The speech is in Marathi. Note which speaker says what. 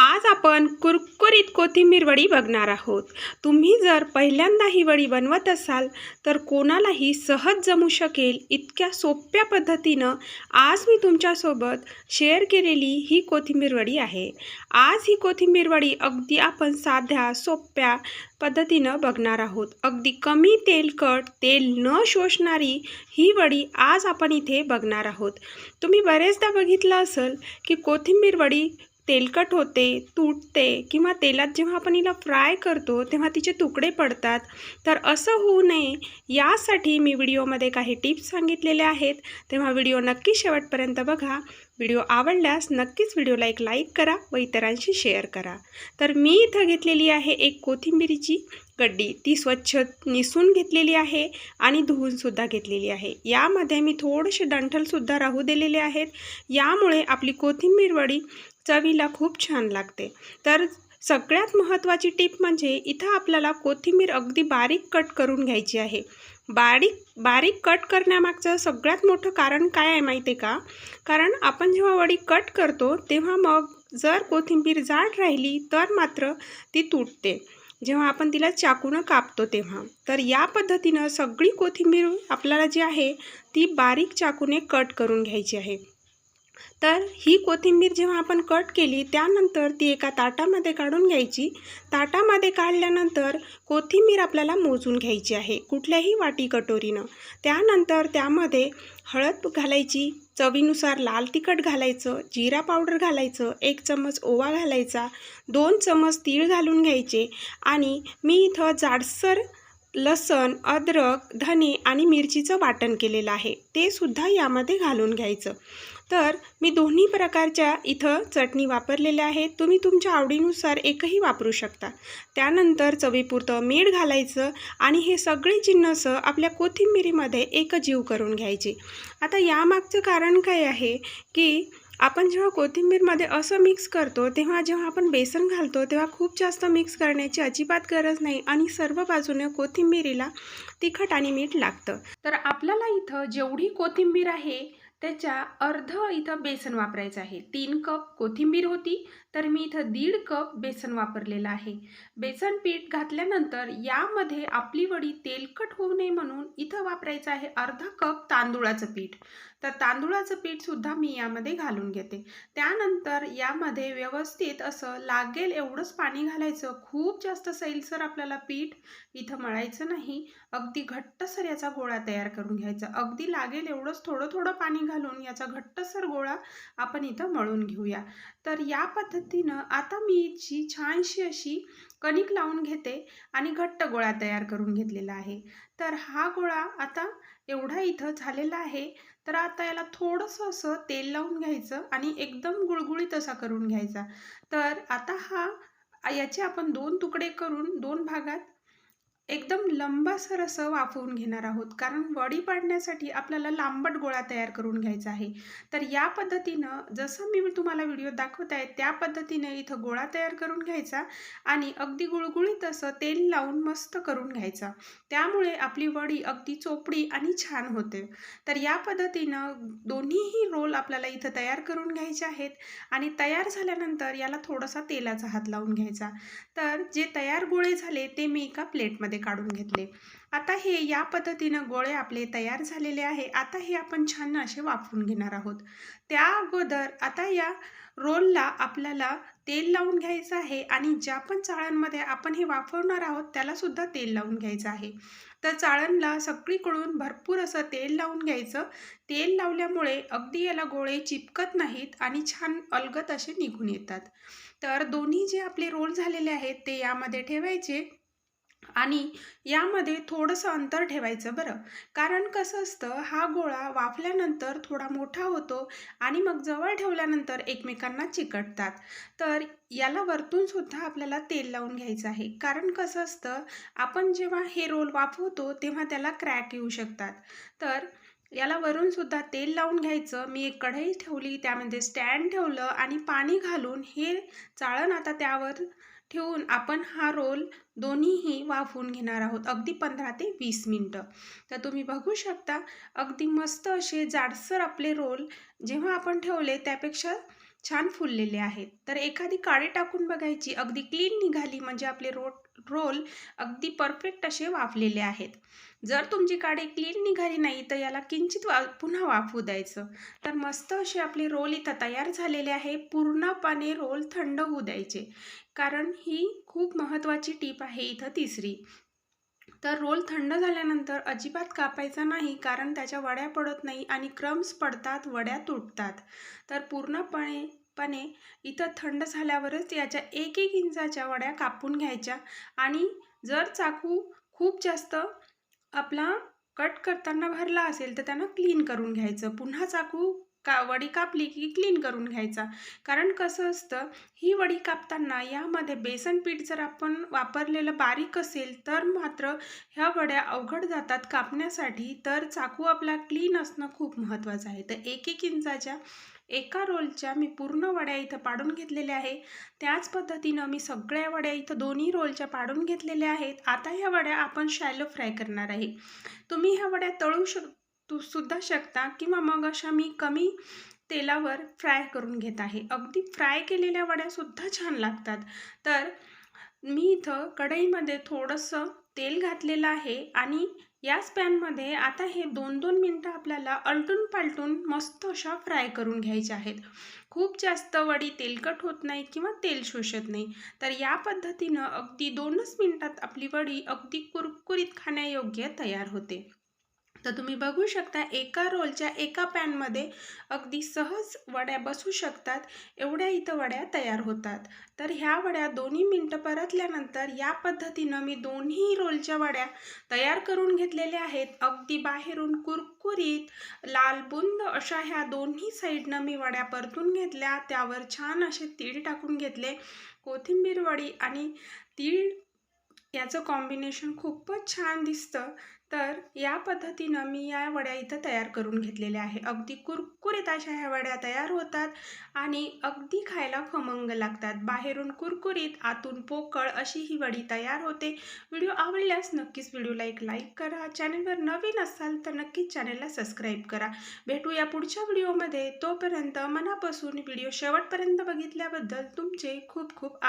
Speaker 1: आज आपण कुरकुरीत कोथिंबीर वडी बघणार आहोत. तुम्ही जर पहिल्यांदा ही वडी बनवत असाल तर कोणालाही सहज जमू शकेल इतक्या सोप्या पद्धतीनं आज मी तुमच्यासोबत शेअर केलेली ही कोथिंबीर वडी आहे. आज ही कोथिंबीर वडी अगदी आपण साध्या सोप्या पद्धतीनं बघणार आहोत. अगदी कमी तेलकट तेल न शोषणारी ही वडी आज आपण इथे बघणार आहोत. तुम्ही बरेचदा बघितलं असेल की कोथिंबीर वडी तेलकट होते तुटते किंवा तेलात जेव्हा आपण हिला फ्राय करतो तेव्हा तिचे तुकडे पडतात. तर असं होऊ नये यासाठी मी व्हिडिओमध्ये काही टिप्स सांगितलेले आहेत. तेव्हा व्हिडिओ नक्की शेवटपर्यंत बघा. व्हिडिओ आवडल्यास नक्कीच व्हिडिओला एक लाईक करा व इतरांशी शेअर करा. तर मी इथं घेतलेली आहे एक कोथिंबिरीची. गड्डी ती स्वच्छ निसून घेतलेली आहे आणि धुवूनसुद्धा घेतलेली आहे. यामध्ये मी थोडेसे डंठलसुद्धा राहू दिलेले आहेत. यामुळे आपली कोथिंबीर वडी चवीला खूप छान लागते. तर सगळ्यात महत्त्वाची टीप म्हणजे इथं आपल्याला कोथिंबीर अगदी बारीक कट करून घ्यायची आहे. बारीक बारीक कट करण्यामागचं सगळ्यात मोठं कारण काय आहे माहिती आहे का? कारण आपण जेव्हा वडी कट करतो तेव्हा मग जर कोथिंबीर जाड राहिली तर मात्र ती तुटते. जेव्हा आपण तिला चाकूनं कापतो तेव्हा. तर या पद्धतीनं सगळी कोथिंबीर आपल्याला जी आहे ती बारीक चाकूने कट करून घ्यायची आहे. तर ही कोथिंबीर जेव्हा आपण कट केली त्यानंतर ती एका ताटामध्ये काढून घ्यायची. ताटामध्ये काढल्यानंतर कोथिंबीर आपल्याला मोजून घ्यायची आहे कुठल्याही वाटी कटोरीनं. त्यानंतर त्यामध्ये हळद घालायची चवीनुसार लाल तिखट घालायचं जिरा पावडर घालायचं एक चम्मच ओवा घालायचा दोन चम्मच तीळ घालून घ्यायचे आणि मी इथं जाडसर लसण अद्रक धने आणि मिरचीचं वाटण केलेलं आहे. ते सुद्धा यामध्ये घालून घ्यायचं. तर मी दोन्ही प्रकारच्या इथं चटणी वापरलेल्या आहेत. तुम्ही तुमच्या आवडीनुसार एकही वापरू शकता. त्यानंतर चवीपुरतं मीठ घालायचं आणि हे सगळे जिन्नस आपल्या कोथिंबिरीमध्ये एकजीव करून घ्यायची. आता यामागचं कारण काय आहे की आपण जेव्हा कोथिंबीरमध्ये असं मिक्स करतो तेव्हा जेव्हा आपण बेसन घालतो तेव्हा खूप जास्त मिक्स करण्याची अजिबात गरज नाही आणि सर्व बाजूने कोथिंबीरीला तिखट आणि मीठ लागतं. तर आपल्याला इथं जेवढी कोथिंबीर आहे त्याच्या अर्ध इथं बेसन वापरायचं आहे. तीन कप कोथिंबीर होती. तर मी इथं दीड कप बेसन वापरलेलं आहे. बेसन पीठ घातल्यानंतर यामध्ये आपली वडी तेलकट होऊ नये म्हणून इथं वापरायचं आहे अर्धा कप तांदूळाचं पीठ. तर तांदूळाचं पीठसुद्धा मी यामध्ये घालून घेते. त्यानंतर यामध्ये व्यवस्थित असं लागेल एवढंच पाणी घालायचं. खूप जास्त सैलसर आपल्याला पीठ इथं मळायचं नाही. अगदी घट्टसर याचा गोळा तयार करून घ्यायचा. अगदी लागेल एवढंच थोडं थोडं पाणी घालून याचा घट्टसर गोळा आपण इथं मळून घेऊया. तर या पद्धतीनं आता मी इची छानशी अशी कणिक लावून घेते आणि घट्ट गोळा तयार करून घेतलेला आहे. तर हा गोळा आता एवढा इथं झालेला आहे तर आता याला थोडंसं असं तेल लावून घ्यायचं आणि एकदम गुळगुळीत असा करून घ्यायचा. तर आता हा याचे आपण दोन तुकडे करून दोन भागात एकदम लंबासर असं वाफवून घेणार आहोत. कारण वडी पाडण्यासाठी आपल्याला लांबट गोळा तयार करून घ्यायचा आहे. तर या पद्धतीनं जसं मी तुम्हाला व्हिडिओ दाखवत आहे त्या पद्धतीने इथं गोळा तयार करून घ्यायचा आणि अगदी गुळगुळीत असं तेल लावून मस्त करून घ्यायचा. त्यामुळे आपली वडी अगदी चोपडी आणि छान होते. तर या पद्धतीनं दोन्हीही रोल आपल्याला इथं तयार करून घ्यायचे आहेत आणि तयार झाल्यानंतर याला थोडासा तेलाचा हात लावून घ्यायचा. तर जे तयार गोळे झाले ते मी एका प्लेटमध्ये काढून घेतले. आता हे या पद्धतीनं गोळे आपले तयार झालेले आहे. आता हे आपण छान असे वाफवून घेणार आहोत. त्या अगोदर आता या रोलला आपल्याला तेल लावून घ्यायचं आहे आणि ज्या पण चाळणमध्ये आपण हे वाफवणार आहोत त्यालासुद्धा तेल लावून घ्यायचं आहे. तर चाळणला सगळीकडून भरपूर असं तेल लावून घ्यायचं. तेल लावल्यामुळे अगदी याला गोळे चिपकत नाहीत आणि छान अलगत असे निघून येतात. तर दोन्ही जे आपले रोल झालेले आहेत ते यामध्ये ठेवायचे. आणि यामध्ये थोडंसं अंतर ठेवायचं बरं. कारण कसं असतं हा गोळा वाफल्यानंतर थोडा मोठा होतो आणि मग जवळ ठेवल्यानंतर एकमेकांना चिकटतात. तर याला वरतूनसुद्धा आपल्याला तेल लावून घ्यायचं आहे. कारण कसं असतं आपण जेव्हा हे रोल वाफवतो तेव्हा त्याला क्रॅक येऊ शकतात. तर याला वरूनसुद्धा तेल लावून घ्यायचं. मी एक कढई ठेवली त्यामध्ये स्टँड ठेवलं आणि पाणी घालून हे चाळण आता त्यावर ठेवून आपण हा रोल दोन्हीही वाफवून घेणार आहोत. अगदी पंधरा ते वीस मिनटं. तर तुम्ही बघू शकता अगदी मस्त असे जाडसर आपले रोल जेव्हा आपण ठेवले त्यापेक्षा छान फुललेले आहेत. तर एखादी काळी टाकून बघायची अगदी क्लीन निघाली म्हणजे आपले रो रोल अगदी परफेक्ट असे वाफलेले आहेत. जर तुमची काडी क्लीन निघाली नाही तर याला किंचित वा पुन्हा वाफू द्यायचं. तर मस्त असे आपले रोल इथं तयार झालेले आहे. पूर्णपणे रोल थंड होऊ द्यायचे. कारण ही खूप महत्त्वाची टीप आहे इथं तिसरी. तर रोल थंड झाल्यानंतर अजिबात कापायचा नाही कारण त्याच्या वड्या पडत नाही आणि क्रम्स पडतात वड्या तुटतात. तर पूर्णपणे पणे इथं थंड झाल्यावरच याच्या एक एक इंचाच्या वड्या कापून घ्यायच्या आणि जर चाकू खूप जास्त आपला कट करताना भरला असेल तर त्यांना क्लीन करून घ्यायचं. पुन्हा चाकू का वडी कापली की क्लीन करून घ्यायचा. कारण कसं असतं ही वडी कापताना यामध्ये बेसन पीठ जर आपण वापरलेलं बारीक असेल तर मात्र ह्या वड्या अवघड जातात कापण्यासाठी. तर चाकू आपला क्लीन असणं खूप महत्त्वाचं आहे. तर एक एक इंचाच्या एका रोलच्या मी पूर्ण वड्या इथं पाडून घेतलेल्या आहे. त्याच पद्धतीनं मी सगळ्या वड्या इथं दोन्ही रोलच्या पाडून घेतलेल्या आहेत. आता ह्या वड्या आपण शॅलो फ्राय करणार आहे. तुम्ही ह्या वड्या तळू शक तू सुद्धा शकता किंवा मग अशा मी कमी तेलावर फ्राय करून घेत आहे. अगदी फ्राय केलेल्या वड्यासुद्धा छान लागतात. तर मी इथं कढईमध्ये थोडंसं तेल घातलेलं आहे आणि याच पॅनमध्ये आता हे दोन दोन मिनटं आपल्याला अलटून पालटून मस्त अशा फ्राय करून घ्यायच्या आहेत. खूप जास्त वडी तेलकट होत नाही किंवा तेल शोषत नाही. तर या पद्धतीनं अगदी दोनच मिनटात आपली वडी अगदी कुरकुरीत खाण्यायोग्य तयार होते. तर तुम्ही बघू शकता एका रोलच्या एका पॅनमध्ये अगदी सहज वड्या बसू शकतात एवढ्या इथं वड्या तयार होतात. तर ह्या वड्या दोन्ही मिनटं परतल्यानंतर या पद्धतीनं मी दोन्ही रोलच्या वड्या तयार करून घेतलेल्या आहेत. अगदी बाहेरून कुरकुरीत लालबुंद अशा ह्या दोन्ही साईडनं मी वड्या परतून घेतल्या. त्यावर छान असे तीळ टाकून घेतले. कोथिंबीर वडी आणि तीळ याचं कॉम्बिनेशन खूपच छान दिसतं. तर या पद्धतीनं मी या वड्या इथं तयार करून घेतलेल्या आहे. अगदी कुरकुरीत अशा ह्या वड्या तयार होतात आणि अगदी खायला खमंग लागतात. बाहेरून कुरकुरीत आतून पोकळ अशी ही वडी तयार होते. व्हिडिओ आवडल्यास नक्कीच व्हिडिओला एक लाईक करा. चॅनलवर नवीन असाल तर नक्कीच चॅनलला सबस्क्राईब करा. भेटूया पुढच्या व्हिडिओमध्ये. तोपर्यंत मनापासून व्हिडिओ शेवटपर्यंत बघितल्याबद्दल तुमचे खूप खूप आभार